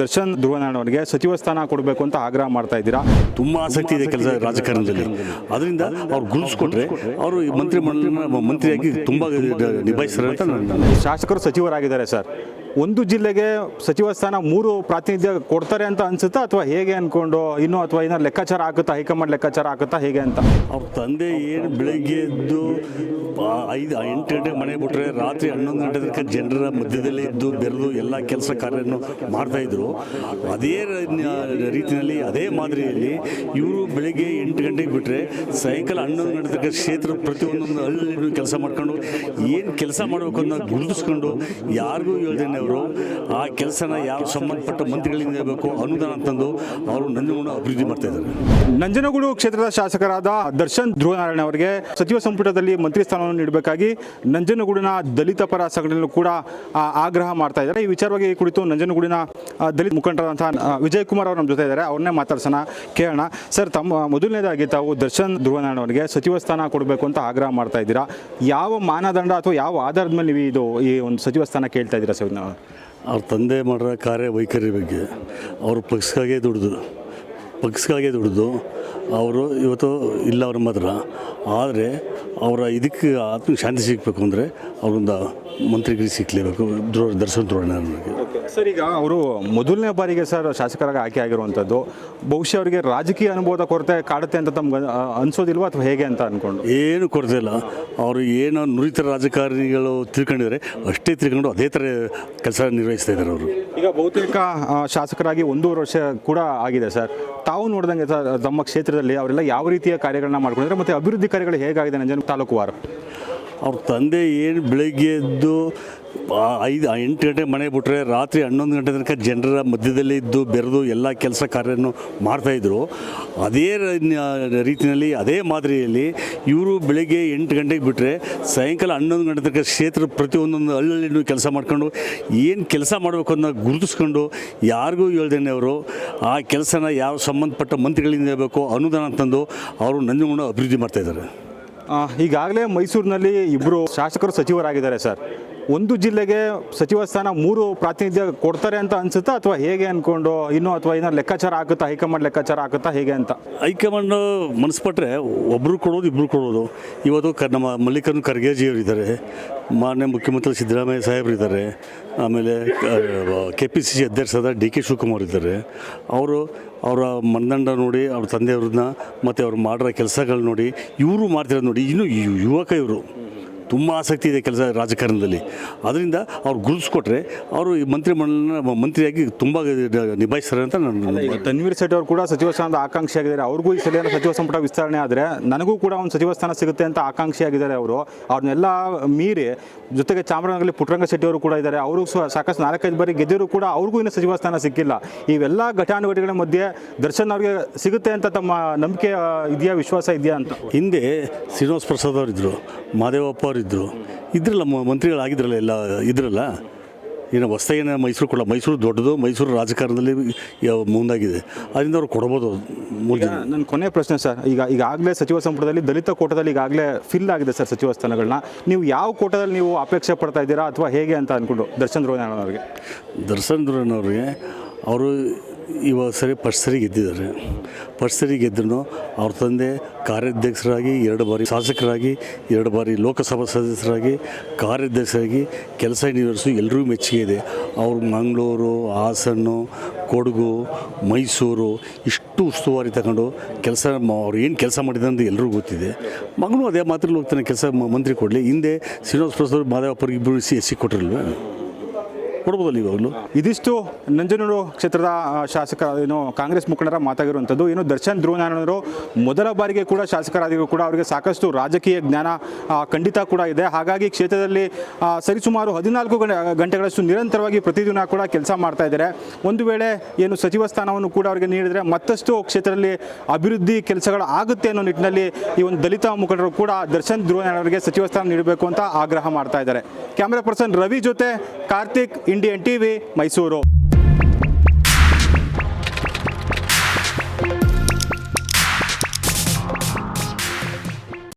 ದರ್ಶನ್ ಧ್ರುವನಾರಾಯಣ ಅವರಿಗೆ ಸಚಿವ ಸ್ಥಾನ ಕೊಡಬೇಕು ಅಂತ ಆಗ್ರಹ ಮಾಡ್ತಾ ಇದ್ದೀರಾ? ತುಂಬಾ ಆಸಕ್ತಿ ಇದೆ ಕೆಲಸ ರಾಜಕಾರಣದಲ್ಲಿ. ಅದರಿಂದ ಅವ್ರು ಗುರುಸ್ಕೊಟ್ರೆ ಅವರು ಮಂತ್ರಿ ಮಂತ್ರಿಯಾಗಿ ತುಂಬ ನಿಭಾಯಿಸ್ತಾರೆ ಅಂತ ಶಾಸಕರು ಸಚಿವರಾಗಿದ್ದಾರೆ ಸರ್. ಒಂದು ಜಿಲ್ಲೆಗೆ ಸಚಿವ ಸ್ಥಾನ ಮೂರು ಪ್ರಾತಿನಿಧ್ಯ ಕೊಡ್ತಾರೆ ಅಂತ ಅನ್ಸುತ್ತಾ ಅಥವಾ ಹೇಗೆ ಅನ್ಕೊಂಡು ಇನ್ನು ಅಥವಾ ಏನಾದ್ರು ಲೆಕ್ಕಾಚಾರ ಆಗುತ್ತಾ? ಹೈಕಮಾಂಡ್ ಲೆಕ್ಕಾಚಾರ ಆಗುತ್ತಾ ಹೇಗೆ ಅಂತ? ಅವ್ರ ತಂದೆ ಏನು ಬೆಳಗ್ಗೆ ಎದ್ದು ಐದು ಎಂಟು ಗಂಟೆ ಮನೆ ಬಿಟ್ರೆ ರಾತ್ರಿ ಹನ್ನೊಂದು ಗಂಟೆ ತನಕ ಜನರ ಮಧ್ಯದಲ್ಲೇ ಇದ್ದು ಬೆರೆದು ಎಲ್ಲ ಕೆಲಸ ಕಾರ್ಯವನ್ನು ಮಾಡ್ತಾಯಿದ್ರು ಅದೇ ರೀತಿಯಲ್ಲಿ, ಅದೇ ಮಾದರಿಯಲ್ಲಿ ಇವರು ಬೆಳಿಗ್ಗೆ ಎಂಟು ಗಂಟೆಗೆ ಬಿಟ್ಟರೆ ಸೈಕಲ್ ಹನ್ನೊಂದು ಗಂಟೆ ತನಕ ಕ್ಷೇತ್ರ ಪ್ರತಿಯೊಂದೊಂದು ಹಳ್ಳಿ ಕೆಲಸ ಮಾಡ್ಕೊಂಡು ಏನು ಕೆಲಸ ಮಾಡಬೇಕು ಅನ್ನೋ ಗುರುತಿಸ್ಕೊಂಡು ಯಾರಿಗೂ ಹೇಳ್ದೇನೆ ಅವರು ಆ ಕೆಲಸನ ಯಾವ ಸಂಬಂಧಪಟ್ಟ ಮಂತ್ರಿಗಳಿಂದ ಇರಬೇಕು ಅನುದಾನ ತಂದು ಅವರು ನಂಜನಗೂಡು ಅಭಿವೃದ್ಧಿ ಮಾಡ್ತಾ ಇದ್ದಾರೆ. ನಂಜನಗೂಡು ಕ್ಷೇತ್ರದ ಶಾಸಕರಾದ ದರ್ಶನ್ ಧ್ರುವನಾರಾಯಣ ಅವರಿಗೆ ಸಚಿವ ಸಂಪುಟದಲ್ಲಿ ಮಂತ್ರಿ ಸ್ಥಾನವನ್ನು ನೀಡಬೇಕಾಗಿ ನಂಜನಗೂಡಿನ ದಲಿತ ಪರ ಸಂಘಟನೆಗಳು ಕೂಡ ಆಗ್ರಹ ಮಾಡ್ತಾ ಇದ್ದಾರೆ. ಈ ವಿಚಾರವಾಗಿ ಕುರಿತು ನಂಜನಗೂಡಿನ ದಲಿತ ಮುಖಂಡರಾದಂತಹ ವಿಜಯ್ ಕುಮಾರ್ ಅವರು ನಮ್ಮ ಜೊತೆ ಇದ್ದಾರೆ. ಅವ್ರನ್ನೇ ಮಾತಾಡ್ಸೋಣ, ಕೇಳೋಣ. ಸರ್, ತಮ್ಮ ಮೊದಲನೇದಾಗಿ ತಾವು ದರ್ಶನ್ ಧ್ರುವನಾರಾಯಣ ಅವರಿಗೆ ಸಚಿವ ಸ್ಥಾನ ಕೊಡಬೇಕು ಅಂತ ಆಗ್ರಹ ಮಾಡ್ತಾ ಇದ್ದೀರಾ? ಯಾವ ಮಾನದಂಡ ಅಥವಾ ಯಾವ ಆಧಾರದ ಮೇಲೆ ನೀವು ಇದು, ಈ ಒಂದು ಸಚಿವ ಸ್ಥಾನ ಕೇಳ್ತಾ ಇದ್ದೀರಾ ಸರ್? ಅವ್ರ ತಂದೆ ಮಾಡೋ ಕಾರ್ಯ ವೈಖರಿ ಬಗ್ಗೆ ಅವರು ಪಕ್ಷಕ್ಕಾಗೇ ದುಡಿದು ಪಕ್ಷಕ್ಕಾಗೇ ದುಡಿದು ಅವರು ಇವತ್ತು ಇಲ್ಲ ಅವ್ರ ಮಾತ್ರ. ಆದರೆ ಅವರ ಇದಕ್ಕೆ ಆತ್ಮ ಶಾಂತಿ ಸಿಗಬೇಕು ಅಂದರೆ ಅವ್ರೊಂದು ಮಂತ್ರಿಗಿರಿ ಸಿಕ್ಕಲೇಬೇಕು ಧ್ರುವ ದರ್ಶನ್ ದ್ರೋಣ ಸರ್ ಈಗ ಅವರು ಮೊದಲನೇ ಬಾರಿಗೆ ಸರ್ ಶಾಸಕರಾಗಿ ಆಯ್ಕೆ ಆಗಿರುವಂಥದ್ದು ಬಹುಶಃ ಅವರಿಗೆ ರಾಜಕೀಯ ಅನುಭವದ ಕೊರತೆ ಕಾಡುತ್ತೆ ಅಂತ ತಮ್ಗೆ ಅನಿಸೋದಿಲ್ವಾ ಅನ್ಸೋದಿಲ್ವಾ ಅಥವಾ ಹೇಗೆ ಅಂತ ಅಂದ್ಕೊಂಡು ಏನು ಕೊರತೆ ಇಲ್ಲ. ಅವರು ಏನು ನುರಿತ ರಾಜಕಾರಣಿಗಳು ತಿಳ್ಕೊಂಡಿದ್ದಾರೆ. ಅಷ್ಟೇ ತಿಳ್ಕೊಂಡು ಅದೇ ಥರ ಕೆಲಸ ನಿರ್ವಹಿಸ್ತಾ ಇದ್ದಾರೆ ಅವರು. ಈಗ ಬಹುತೇಕ ಶಾಸಕರಾಗಿ ಒಂದೂವರೆ ವರ್ಷ ಕೂಡ ಆಗಿದೆ ಸರ್. ತಾವು ನೋಡಿದಂಗೆ ಸರ್ ತಮ್ಮ ಕ್ಷೇತ್ರದಲ್ಲಿ ಅವರೆಲ್ಲ ಯಾವ ರೀತಿಯ ಕಾರ್ಯಗಳನ್ನ ಮಾಡ್ಕೊಂಡಿದ್ದಾರೆ ಮತ್ತು ಅಭಿವೃದ್ಧಿ ಕಾರ್ಯಗಳು ಹೇಗಾಗಿದೆ ನಂಜನ ತಾಲೂಕು ವಾರ? ಅವ್ರ ತಂದೆ ಏನು ಬೆಳಗ್ಗೆ ಎದ್ದು ಐದು ಎಂಟು ಗಂಟೆ ಮನೆ ಬಿಟ್ಟರೆ ರಾತ್ರಿ ಹನ್ನೊಂದು ಗಂಟೆ ತನಕ ಜನರ ಮಧ್ಯದಲ್ಲಿ ಇದ್ದು ಬೆರೆದು ಎಲ್ಲ ಕೆಲಸ ಕಾರ್ಯವನ್ನು ಮಾಡ್ತಾಯಿದ್ರು ಅದೇ ರೀತಿಯಲ್ಲಿ, ಅದೇ ಮಾದರಿಯಲ್ಲಿ ಇವರು ಬೆಳಗ್ಗೆ ಎಂಟು ಗಂಟೆಗೆ ಬಿಟ್ಟರೆ ಸಾಯಂಕಾಲ ಹನ್ನೊಂದು ಗಂಟೆ ತನಕ ಕ್ಷೇತ್ರ ಪ್ರತಿಯೊಂದೊಂದು ಹಳ್ಳಿನೂ ಕೆಲಸ ಮಾಡ್ಕೊಂಡು ಏನು ಕೆಲಸ ಮಾಡಬೇಕು ಅನ್ನೋ ಗುರುತಿಸ್ಕೊಂಡು ಯಾರಿಗೂ ಹೇಳ್ದೇನೆ ಅವರು, ಆ ಕೆಲಸನ ಯಾವ ಸಂಬಂಧಪಟ್ಟ ಮಂತ್ರಿಗಳಿಂದ ಇರಬೇಕು ಅನುದಾನ ತಂದು ಅವರು ನಂಜನಗೂಡ ಅಭಿವೃದ್ಧಿ ಮಾಡ್ತಾಯಿದ್ದಾರೆ ಈಗಾಗಲೇ ಮೈಸೂರಿನಲ್ಲಿ ಇಬ್ಬರು ಶಾಸಕರು ಸಚಿವರಾಗಿದ್ದಾರೆ ಸರ್. ಒಂದು ಜಿಲ್ಲೆಗೆ ಸಚಿವ ಸ್ಥಾನ ಮೂರು ಪ್ರಾತಿನಿಧ್ಯ ಕೊಡ್ತಾರೆ ಅಂತ ಅನ್ಸುತ್ತಾ ಅಥವಾ ಹೇಗೆ ಅನ್ಕೊಂಡು ಇನ್ನೂ ಅಥವಾ ಏನಾದ್ರು ಲೆಕ್ಕಾಚಾರ ಆಗುತ್ತಾ? ಹೈಕಮಾಂಡ್ ಲೆಕ್ಕಾಚಾರ ಆಗುತ್ತಾ ಹೇಗೆ ಅಂತ? ಹೈಕಮಾಂಡ್ ಮನಸ್ಪಟ್ರೆ ಒಬ್ರು ಕೊಡೋದು, ಇಬ್ರು ಕೊಡೋದು. ಇವತ್ತು ಕ ನಮ್ಮ ಮಲ್ಲಿಕಾರ್ಜುನ ಇದ್ದಾರೆ ಮಾನ್ಯ ಮುಖ್ಯಮಂತ್ರಿ ಸಿದ್ದರಾಮಯ್ಯ ಸಾಹೇಬ್ರು ಇದ್ದಾರೆ, ಆಮೇಲೆ ಕೆ ಪಿ ಸಿ ಸಿ ಅಧ್ಯಕ್ಷರಾದ ಡಿ ಕೆ ಶಿವಕುಮಾರ್ ಇದ್ದಾರೆ. ಅವರು ಅವರ ಮನದಂಡ ನೋಡಿ, ಅವ್ರ ತಂದೆಯವ್ರನ್ನ ಮತ್ತು ಅವ್ರು ಮಾಡಿರೋ ಕೆಲಸಗಳು ನೋಡಿ, ಇವರು ಮಾಡ್ತಿರೋದು ನೋಡಿ, ಇನ್ನೂ ಯುವಕ ಇವರು. ತುಂಬ ಆಸಕ್ತಿ ಇದೆ ಕೆಲಸ ರಾಜಕಾರಣದಲ್ಲಿ. ಅದರಿಂದ ಅವ್ರು ಗುರುತಿಸ್ಕೊಟ್ರೆ ಅವರು ಈ ಮಂತ್ರಿ ಮಂಡಲ ಮಂತ್ರಿಯಾಗಿ ತುಂಬ ನಿಭಾಯಿಸ್ತಾರೆ ಅಂತ ನಾನು ತನ್ವೀರ್ ಶೆಟ್ಟಿ ಅವರು ಕೂಡ ಸಚಿವ ಸ್ಥಾನದ ಆಕಾಂಕ್ಷಿ ಆಗಿದ್ದಾರೆ. ಅವ್ರಿಗೂ ಈ ಸಲ ಸಚಿವ ಸಂಪುಟ ವಿಸ್ತರಣೆ ಆದರೆ ನನಗೂ ಕೂಡ ಒಂದು ಸಚಿವ ಸ್ಥಾನ ಸಿಗುತ್ತೆ ಅಂತ ಆಕಾಂಕ್ಷಿ ಆಗಿದ್ದಾರೆ ಅವರು. ಅವ್ರನ್ನೆಲ್ಲ ಮೀರಿ ಜೊತೆಗೆ ಚಾಮರಾಜನಗರಲ್ಲಿ ಪುಟ್ಟರಂಗ ಶೆಟ್ಟಿ ಅವರು ಕೂಡ ಇದ್ದಾರೆ. ಅವರು ಸಹ ಸಾಕಷ್ಟು ನಾಲ್ಕೈದು ಬಾರಿ ಗೆದ್ದರೂ ಕೂಡ ಅವ್ರಿಗೂ ಇನ್ನೂ ಸಚಿವ ಸ್ಥಾನ ಸಿಕ್ಕಿಲ್ಲ. ಇವೆಲ್ಲ ಘಟಾನುಘಟಿಗಳ ಮಧ್ಯೆ ದರ್ಶನ್ ಅವರಿಗೆ ಸಿಗುತ್ತೆ ಅಂತ ತಮ್ಮ ನಂಬಿಕೆ ಇದೆಯಾ ವಿಶ್ವಾಸ ಇದೆಯಾ ಅಂತ? ಹಿಂದೆ ಶ್ರೀನಿವಾಸ ಪ್ರಸಾದ್ ಅವರಿದ್ದರು ಮಾದೇವಪ್ಪ ಅವರಿದ್ದರು ಇದ್ರಲ್ಲ ಮ- ಮಂತ್ರಿಗಳಾಗಿದ್ರಲ್ಲ ಎಲ್ಲ ಇದ್ರಲ್ಲ? ಏನು ಹೊಸ್ದಾಗಿನ ಮೈಸೂರು ಕೊಡಲ್ಲ ಮೈಸೂರು ದೊಡ್ಡದು ಮೈಸೂರು ರಾಜಕಾರಣದಲ್ಲಿ ಮುಂದಾಗಿದೆ. ಅದರಿಂದ ಅವ್ರು ಕೊಡ್ಬೋದು ಮೂಲ ನನ್ನ ಕೊನೆ ಪ್ರಶ್ನೆ ಸರ್ ಈಗ ಈಗಾಗಲೇ ಸಚಿವ ಸಂಪುಟದಲ್ಲಿ ದಲಿತ ಕೋಟದಲ್ಲಿ ಈಗಾಗಲೇ ಫಿಲ್ ಆಗಿದೆ ಸರ್ ಸಚಿವ ಸ್ಥಾನಗಳನ್ನ. ನೀವು ಯಾವ ಕೋಟದಲ್ಲಿ ನೀವು ಅಪೇಕ್ಷೆ ಪಡ್ತಾ ಇದ್ದೀರಾ ಅಥವಾ ಹೇಗೆ ಅಂತ ಅಂದ್ಕೊಂಡು ದರ್ಶನ್ ದ್ರೋಣ ಅವರಿಗೆ ದರ್ಶನ್ ಅವ್ರಿಗೆ ಅವರು ಇವಾಗ ಸರಿ ಫಸ್ಟ್ ಸರಿ ಗೆದ್ದಿದ್ದಾರೆ. ಫಸ್ಟ್ ಸರಿ ಗೆದ್ದರು ಅವ್ರ ತಂದೆ ಕಾರ್ಯಾಧ್ಯಕ್ಷರಾಗಿ ಎರಡು ಬಾರಿ ಶಾಸಕರಾಗಿ, ಎರಡು ಬಾರಿ ಲೋಕಸಭಾ ಸದಸ್ಯರಾಗಿ, ಕಾರ್ಯಾಧ್ಯಕ್ಷರಾಗಿ ಕೆಲಸ ನಿರ್ವಹಿಸು ಎಲ್ಲರಿಗೂ ಮೆಚ್ಚುಗೆ ಇದೆ. ಅವರು ಮಂಗಳೂರು ಹಾಸನ್ನು ಕೊಡಗು, ಮೈಸೂರು ಇಷ್ಟು ಉಸ್ತುವಾರಿ ತಗೊಂಡು ಕೆಲಸ ಅವ್ರು ಏನು ಕೆಲಸ ಮಾಡಿದ್ದಾರೆ ಅಂತ ಎಲ್ಲರಿಗೂ ಗೊತ್ತಿದೆ. ಮಗನೂ ಅದೇ ಮಾತ್ರ ಹೋಗ್ತಾನೆ, ಕೆಲಸ ಮಂತ್ರಿ ಕೊಡಲಿ. ಹಿಂದೆ ಶ್ರೀನಿವಾಸ ಪ್ರಸಾದ್ ಮಾದೇವಪ್ಪರಿಗೆ ಇಬ್ಬರು ಸಿ ಎಸ್ ಸಿ ಕೊಟ್ಟಿರಲ್ವೇ? ಕೊಡ್ಬೋದಲ್ಲ ಇವಾಗಲೂ ಇದಿಷ್ಟು ನಂಜನೂರು ಕ್ಷೇತ್ರದ ಶಾಸಕ ಏನು ಕಾಂಗ್ರೆಸ್ ಮುಖಂಡರ ಮಾತಾಗಿರುವಂಥದ್ದು. ಏನು ದರ್ಶನ್ ಧ್ರುವನಾರಾಯಣರು ಮೊದಲ ಬಾರಿಗೆ ಕೂಡ ಶಾಸಕರಾದಿಗೂ ಕೂಡ ಅವರಿಗೆ ಸಾಕಷ್ಟು ರಾಜಕೀಯ ಜ್ಞಾನ ಖಂಡಿತ ಕೂಡ ಇದೆ. ಹಾಗಾಗಿ ಕ್ಷೇತ್ರದಲ್ಲಿ ಸರಿಸುಮಾರು ಹದಿನಾಲ್ಕು ಗಂಟೆ ಗಂಟೆಗಳಷ್ಟು ನಿರಂತರವಾಗಿ ಪ್ರತಿದಿನ ಕೂಡ ಕೆಲಸ ಮಾಡ್ತಾ ಇದ್ದಾರೆ. ಒಂದು ವೇಳೆ ಏನು ಸಚಿವ ಸ್ಥಾನವನ್ನು ಕೂಡ ಅವರಿಗೆ ನೀಡಿದರೆ ಮತ್ತಷ್ಟು ಕ್ಷೇತ್ರದಲ್ಲಿ ಅಭಿವೃದ್ಧಿ ಕೆಲಸಗಳು ಆಗುತ್ತೆ ಅನ್ನೋ ನಿಟ್ಟಿನಲ್ಲಿ ಈ ಒಂದು ದಲಿತ ಮುಖಂಡರು ಕೂಡ ದರ್ಶನ್ ಧ್ರುವನಾರಾಯಣ ಅವರಿಗೆ ಸಚಿವ ಸ್ಥಾನ ನೀಡಬೇಕು ಅಂತ ಆಗ್ರಹ ಮಾಡ್ತಾ ಇದ್ದಾರೆ. ಕ್ಯಾಮ್ರಾ ಪರ್ಸನ್ ರವಿ ಜೊತೆ ಕಾರ್ತಿಕ್ ಇಂಡಿಯನ್ ಟಿವಿ ಮೈಸೂರು.